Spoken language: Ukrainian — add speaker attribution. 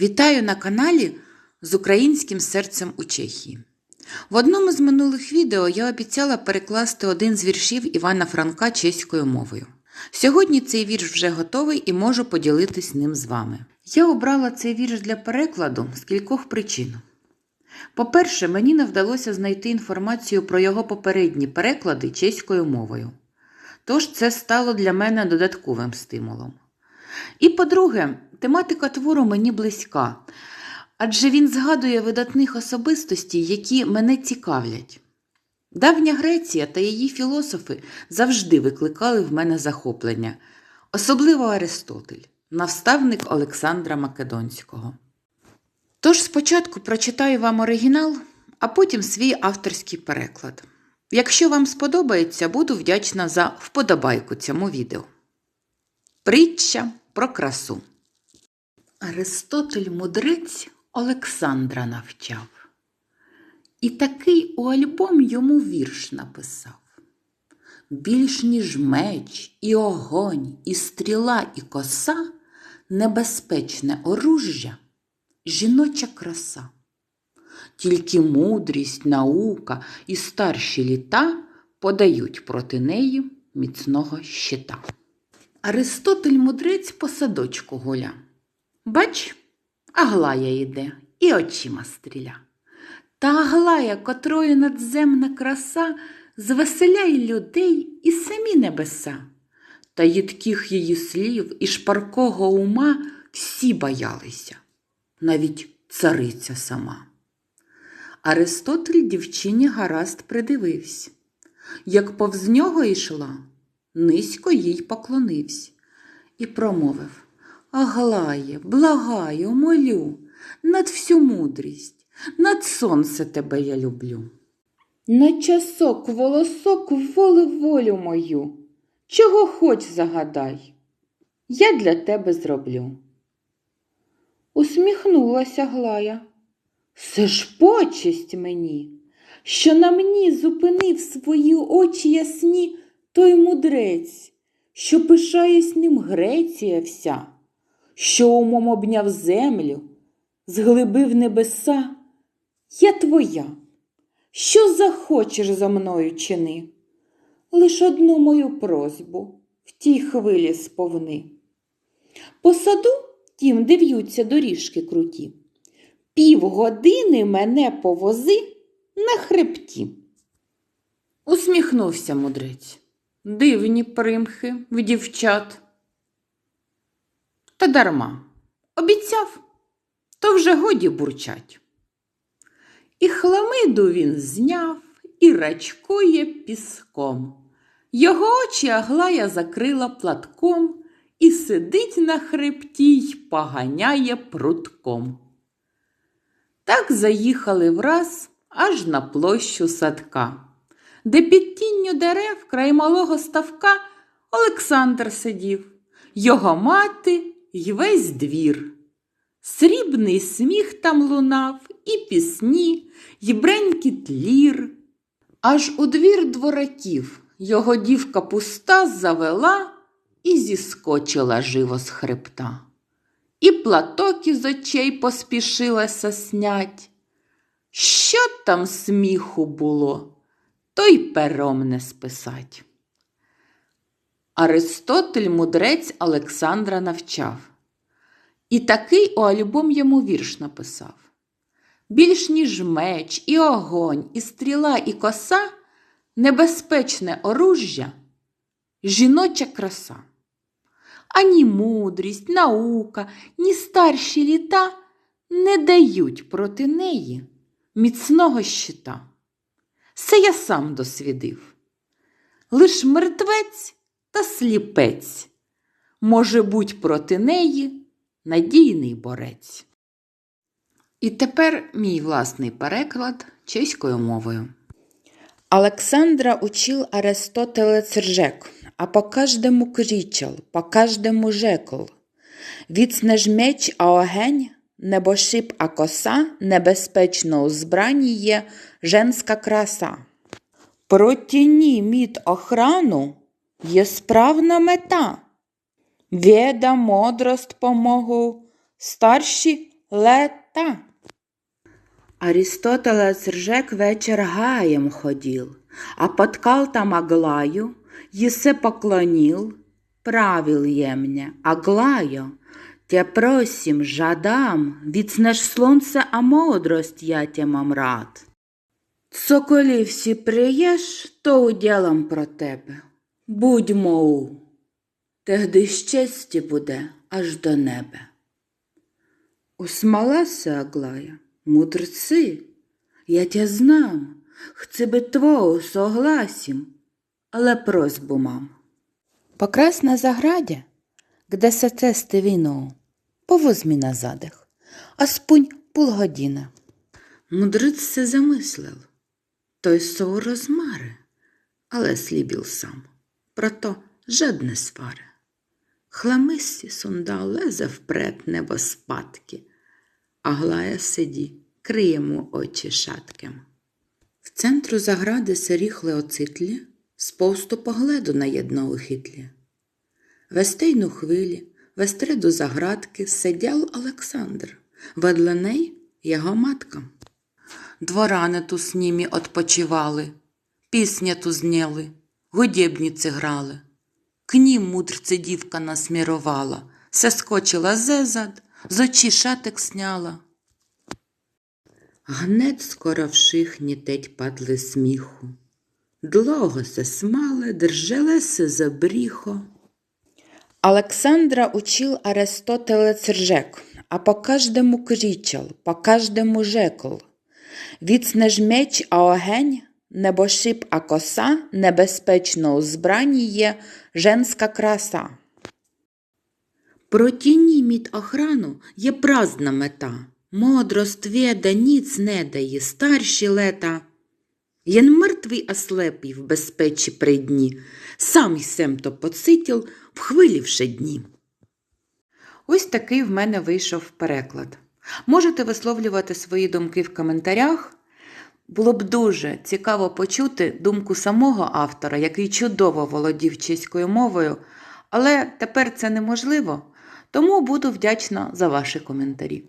Speaker 1: Вітаю на каналі з українським серцем у Чехії. В одному з минулих відео я обіцяла перекласти один з віршів Івана Франка чеською мовою. Сьогодні цей вірш вже готовий і можу поділитись ним з вами. Я обрала цей вірш для перекладу з кількох причин. По-перше, мені не вдалося знайти інформацію про його попередні переклади чеською мовою. Тож це стало для мене додатковим стимулом. І по-друге, тематика твору мені близька, адже він згадує видатних особистостей, які мене цікавлять. Давня Греція та її філософи завжди викликали в мене захоплення, особливо Аристотель, наставник Олександра Македонського. Тож спочатку прочитаю вам оригінал, а потім свій авторський переклад. Якщо вам сподобається, буду вдячна за вподобайку цьому відео. Притча про красу. Аристотель мудрець Олександра навчав. І такий у альбом йому вірш написав. Більш ніж меч, і огонь, і стріла, і коса, небезпечне оружжя, жіноча краса. Тільки мудрість, наука і старші літа подають проти неї міцного щита. Аристотель мудрець по садочку гуля. Бач, Аглая йде і очима стріля. Та Аглая, котрої надземна краса, звеселяє людей і самі небеса. Та їдких її слів і шпаркого ума всі боялися, навіть цариця сама. Аристотель дівчині гаразд придивився. Як повз нього йшла, низько їй поклонився і промовив Аглає, благаю, молю, над всю мудрість, над сонце тебе я люблю. На часок, волосок, воли волю мою, чого хоч загадай, я для тебе зроблю. Усміхнулася Глая. Все ж почесть мені, що на мені зупинив свої очі ясні той мудрець, що пишаюсь ним Греція вся, що умом обняв землю, зглибив небеса. Я твоя, що захочеш за мною чини, лиш одну мою просьбу в тій хвилі сповни. По саду тім, де доріжки круті, півгодини мене повози на хребті. Усміхнувся мудрець. Дивні примхи в дівчат. Та дарма обіцяв, то вже годі бурчать. І хламиду він зняв і рачкує піском. Його очі Аглая закрила платком і сидить на хребті й поганяє прутком. Так заїхали враз аж на площу садка, де під тінню дерев край малого ставка Олександр сидів, його мати й весь двір. Срібний сміх там лунав, і пісні, й бренькіт лір. Аж у двір двораків його дівка пуста завела і зіскочила живо з хребта. І платок із очей поспішилася снять. Що там сміху було, то й пером не списать. Аристотель мудрець Олександра навчав. І такий у альбом йому вірш написав. Більш ніж меч, і огонь, і стріла, і коса, небезпечне оружжя, жіноча краса. Ані мудрість, наука, ні старші літа не дають проти неї міцного щита. Це я сам досвідив. Лиш мертвець та сліпець може буть проти неї надійний борець. І тепер мій власний переклад чеською мовою. Александра учил Аристотелец ржек, а по каждому кричал, по каждому жекл. Віцне ж меч, а огень, небошип, а коса, небезпечно у збранні є женська краса. Протяні мід охрану є справна мета. Веда, мудрость помогу, старші лета. Аристотелес ржек вечер гаем ходил, а подкал там Аглаю, есе поклонил, правил емня, Аглаю, Тя просим, жадам, відснеш сонце, а мудрость я тя мам рад. Коли всі приєш, то уділам про тебе. Будьмо у, Тегди щастя буде аж до неба. Усмалася Аглая, мудрецы, я тя знам, хце би твого согласім, але просьбу мам. Покрас на заграді, где се цести війну, повозьмі на задих, а спунь полгодіна. Мудриць се замислив, той со розмари, але слібіл сам, прото жадне свари. Хламисі сунда лезе впред небо спадки, а Глая сиді, криє му очі шаткем. В центру загради се ріхли оцитлі, сповсту погледу на єдного хитлі. Вестейну хвилі, вестреду заградки сидял Олександр, ведле ней його матка. Дворани ту с ними отпочивали, пісня ту зняли, гудєбниці грали. К нім мудрце дівка насмірувала, се скочила зезад, з очі шатик сняла. Гнет скоро вших нітеть падли сміху. Длого се смали, держеле за бріхо. Александра учил Аристотелец ржек, а по каждому кричал, по каждому жекл. Віцне ж меч, а огень, небошип, а коса, небезпечно у збранні є женська краса. Проти німіт охрану є праздна мета. Мудрость веда ніц не дає, старші лета. Єн мертвий ослепий в безпечі при дні, сам сем то поцитіл, вхвилівши дні. Ось такий в мене вийшов переклад. Можете висловлювати свої думки в коментарях. Було б дуже цікаво почути думку самого автора, який чудово володів чеською мовою, але тепер це неможливо, тому буду вдячна за ваші коментарі.